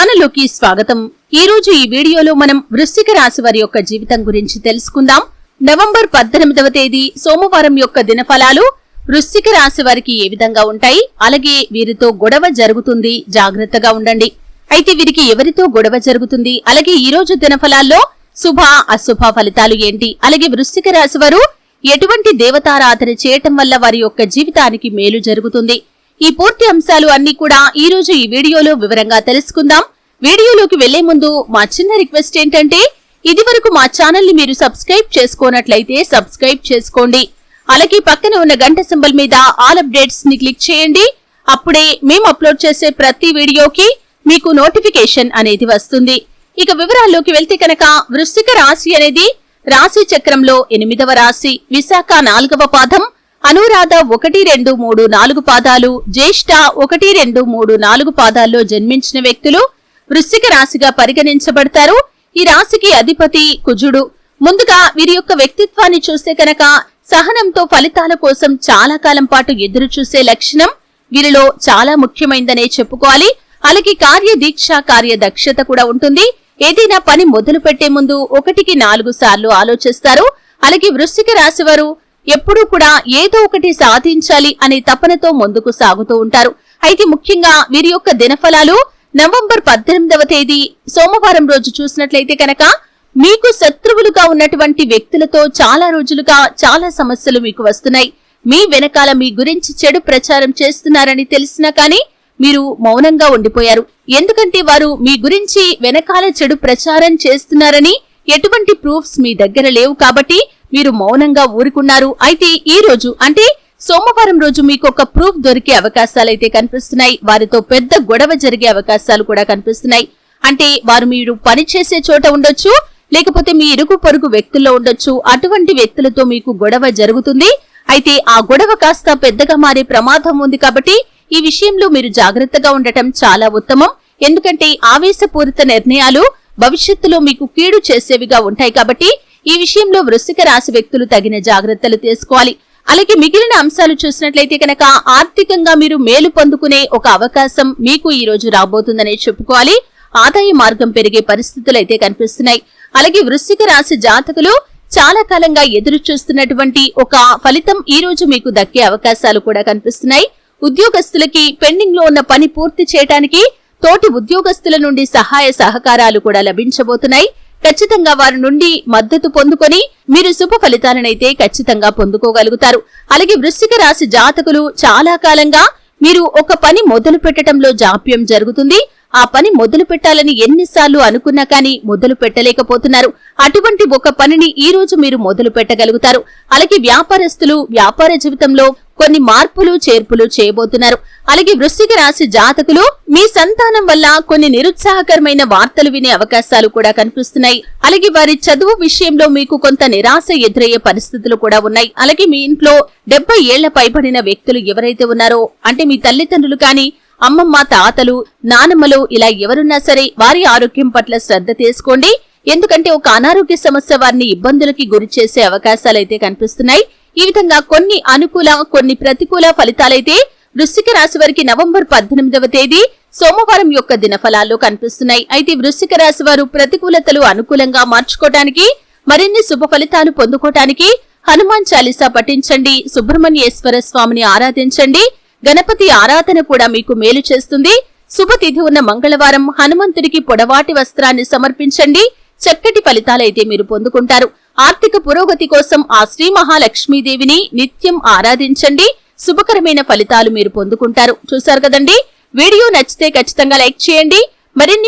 ఛానల్లోకి స్వాగతం. ఈ రోజు ఈ వీడియోలో మనం వృశ్చిక రాశి వారి యొక్క జీవితం గురించి తెలుసుకుందాం. నవంబర్ పద్దెనిమిదవ తేదీ సోమవారం యొక్క దినఫలాలు వృశ్చిక రాశి వారికి ఏ విధంగా ఉంటాయి? అలాగే వీరితో గొడవ జరుగుతుంది జాగ్రత్తగా ఉండండి. అయితే వీరికి ఎవరితో గొడవ జరుగుతుంది? అలాగే ఈ రోజు దినఫలాల్లో శుభ అశుభ ఫలితాలు ఏంటి? అలాగే వృశ్చిక రాశి వారు ఎటువంటి దేవతారాధన చేయటం వల్ల వారి యొక్క జీవితానికి మేలు జరుగుతుంది? ఈ పూర్తి అంశాలు అన్ని కూడా ఈ రోజు ఈ వీడియోలో వివరంగా తెలుసుకుందాం. వీడియోలోకి వెళ్ళే ముందు మా చిన్న రిక్వెస్ట్ ఏంటంటే ఇది వరకు మా ఛానల్ని మీరు సబ్స్క్రైబ్ చేసుకోనట్లయితే సబ్స్క్రైబ్ చేసుకోండి. అలాగే పక్కన ఉన్న గంట సింబల్ మీద ఆల్ అప్డేట్స్ని క్లిక్ చేయండి. అప్పుడే మేము అప్లోడ్ చేసే ప్రతి వీడియోకి మీకు నోటిఫికేషన్ అనేది వస్తుంది. ఇక వివరాల్లోకి వెళ్తే కనుక వృశ్చిక రాశి అనేది రాశి చక్రంలో ఎనిమిదవ రాశి విశాఖ నాలుగవ పాదం అనురాధ ఒకటి రెండు మూడు నాలుగు పాదాలు జ్యేష్ఠ ఒకటి రెండు మూడు నాలుగు పాదాల్లో జన్మించిన వ్యక్తులు వృశ్చిక రాశిగా పరిగణించబడతారు. ఈ రాశికి అధిపతి కుజుడు. ముందుగా వీరి యొక్క వ్యక్తిత్వాన్ని చూస్తే కనుక సహనంతో ఫలితాల కోసం చాలా కాలం పాటు ఎదురు చూసే లక్షణం వీరిలో చాలా ముఖ్యమైందనే చెప్పుకోవాలి. అలాగే కార్యదీక్ష కార్యదక్షత కూడా ఉంటుంది. ఏదైనా పని మొదలు పెట్టే ముందు ఒకటికి నాలుగు సార్లు ఆలోచిస్తారు. అలాగే వృశ్చిక రాశి వారు ఎప్పుడూ కూడా ఏదో ఒకటి సాధించాలి అనే తపనతో ముందుకు సాగుతూ ఉంటారు. అయితే ముఖ్యంగా వీరి యొక్క దినఫలాలు నవంబర్ పద్దెనిమిదవ తేదీ సోమవారం రోజు చూసినట్లయితే కనుక మీకు శత్రువులుగా ఉన్నటువంటి వ్యక్తులతో చాలా రోజులుగా చాలా సమస్యలు మీకు వస్తున్నాయి. మీ వెనకాల మీ గురించి చెడు ప్రచారం చేస్తున్నారని తెలిసినా కానీ మీరు మౌనంగా ఉండిపోయారు. ఎందుకంటే వారు మీ గురించి వెనకాల చెడు ప్రచారం చేస్తున్నారని ఎటువంటి ప్రూఫ్స్ మీ దగ్గర లేవు కాబట్టి మీరు మౌనంగా ఊరుకున్నారు. అయితే ఈ రోజు అంటే సోమవారం రోజు మీకు ఒక ప్రూఫ్ దొరికే అవకాశాలైతే కనిపిస్తున్నాయి. వారితో పెద్ద గొడవ జరిగే అవకాశాలు కూడా కనిపిస్తున్నాయి. అంటే వారు మీరు పనిచేసే చోట ఉండొచ్చు లేకపోతే మీ ఇరుగు పొరుగు వ్యక్తుల్లో ఉండొచ్చు. అటువంటి వ్యక్తులతో మీకు గొడవ జరుగుతుంది. అయితే ఆ గొడవ కాస్త పెద్దగా మారే ప్రమాదం ఉంది కాబట్టి ఈ విషయంలో మీరు జాగ్రత్తగా ఉండటం చాలా ఉత్తమం. ఎందుకంటే ఆవేశపూరిత నిర్ణయాలు భవిష్యత్తులో మీకు కీడు చేసేవిగా ఉంటాయి కాబట్టి ఈ విషయంలో వృశ్చిక రాశి వ్యక్తులు తగిన జాగ్రత్తలు తీసుకోవాలి. అలాగే మిగిలిన అంశాలు చూసినట్లయితే కనుక ఆర్థికంగా మీరు మేలు పొందుకునే ఒక అవకాశం మీకు ఈ రోజు రాబోతుందనే చెప్పుకోవాలి. ఆదాయ మార్గం పెరిగే పరిస్థితులు అయితే కనిపిస్తున్నాయి. అలాగే వృశ్చిక రాశి జాతకులు చాలా కాలంగా ఎదురు చూస్తున్నటువంటి ఒక ఫలితం ఈ రోజు మీకు దక్కే అవకాశాలు కూడా కనిపిస్తున్నాయి. ఉద్యోగస్తులకి పెండింగ్లో ఉన్న పని పూర్తి చేయడానికి తోటి ఉద్యోగస్తుల నుండి సహాయ సహకారాలు కూడా లభించబోతున్నాయి. ఖచ్చితంగా వారి నుండి మద్దతు పొందుకొని మీరు శుభ ఫలితాలనైతే ఖచ్చితంగా పొందుకోగలుగుతారు. అలాగే వృశ్చిక రాశి జాతకులు చాలా కాలంగా మీరు ఒక పని మొదలు పెట్టడంలో జాప్యం జరుగుతుంది. ఆ పని మొదలు పెట్టాలని ఎన్నిసార్లు అనుకున్నా కానీ మొదలు పెట్టలేకపోతున్నారు. అటువంటి ఒక పనిని ఈ రోజు మీరు మొదలు పెట్టగలుగుతారు. అలాగే వ్యాపారస్తులు వ్యాపార జీవితంలో కొన్ని మార్పులు చేర్పులు చేయబోతున్నారు. అలాగే వృశ్చిక రాశి జాతకులు మీ సంతానం వల్ల కొన్ని నిరుత్సాహకరమైన వార్తలు వినే అవకాశాలు కూడా కనిపిస్తున్నాయి. అలాగే వారి చదువు విషయంలో మీకు కొంత నిరాశ ఎదురయ్యే పరిస్థితులు కూడా ఉన్నాయి. అలాగే మీ ఇంట్లో డెబ్బై ఏళ్ళ పైబడిన వ్యక్తులు ఎవరైతే ఉన్నారో అంటే మీ తల్లిదండ్రులు కానీ అమ్మమ్మ తాతలు నానమ్మలు ఇలా ఎవరున్నా సరే వారి ఆరోగ్యం పట్ల శ్రద్ధ తీసుకోండి. ఎందుకంటే ఒక అనారోగ్య సమస్య వారిని ఇబ్బందులకి గురి చేసే అవకాశాలైతే కనిపిస్తున్నాయి. ఈ విధంగా కొన్ని అనుకూల కొన్ని ప్రతికూల ఫలితాలైతే వృశ్చిక రాశి వారికి నవంబర్ పద్దెనిమిదవ తేదీ సోమవారం యొక్క దినఫలాల్లో కనిపిస్తున్నాయి. అయితే వృశ్చిక రాశి వారు ప్రతికూలతలు అనుకూలంగా మార్చుకోవటానికి మరిన్ని శుభ ఫలితాలు పొందుకోవటానికి హనుమాన్ చాలీసా పఠించండి సుబ్రహ్మణ్యేశ్వర స్వామిని ఆరాధించండి గణపతి ఆరాధన కూడా మీకు మేలు చేస్తుంది. శుభతిథి ఉన్న మంగళవారం హనుమంతుడికి పొడవాటి వస్త్రాన్ని సమర్పించండి. చక్కటి ఫలితాలైతే మీరు పొందుకుంటారు. ఆర్థిక పురోగతి కోసం ఆ శ్రీ మహాలక్ష్మీదేవిని నిత్యం ఆరాధించండి. శుభకరమైన ఫలితాలు మీరు పొందుకుంటారు. చూశారు కదండి? వీడియో నచ్చితే ఖచ్చితంగా లైక్ చేయండి. మరిన్ని